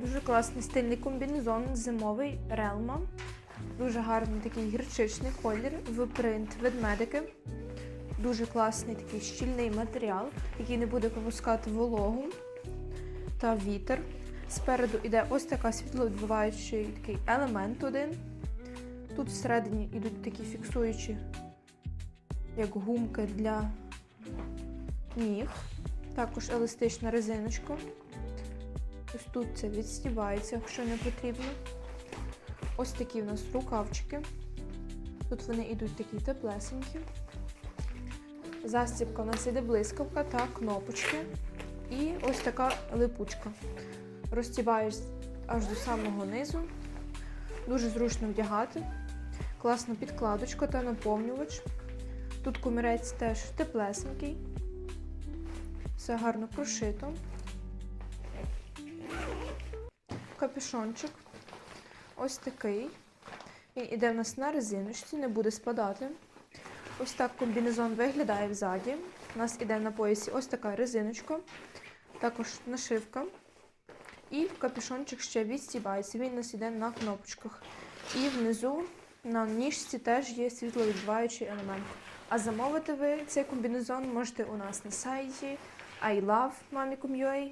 Дуже класний стильний комбінезон зимовий Релма. Дуже гарний такий гірчичний колір в принт ведмедики. Дуже класний такий щільний матеріал, який не буде пропускати вологу та вітер. Спереду йде ось така світловідбиваючий такий елемент один. Тут всередині йдуть такі фіксуючі, як гумки для ніг. Також еластична резиночка. Ось тут це відстібається, якщо не потрібно. Ось такі в нас рукавчики. Тут вони йдуть такі теплесенькі. Застібка у нас іде блискавка та кнопочки. І ось така липучка. Розтібаєш аж до самого низу. Дуже зручно вдягати. Класна підкладочка та наповнювач. Тут комірець теж теплесенький. Все гарно прошито. Капюшончик. Ось такий. Він іде в нас на резиночці, не буде спадати. Ось так комбінезон виглядає взаді. У нас іде на поясі ось така резиночка, також нашивка. І капюшончик ще відстібається. Він у нас іде на кнопочках. І внизу на ніжці теж є світловідбиваючий елемент. А замовити ви цей комбінезон можете у нас на сайті ilovemamicom.ua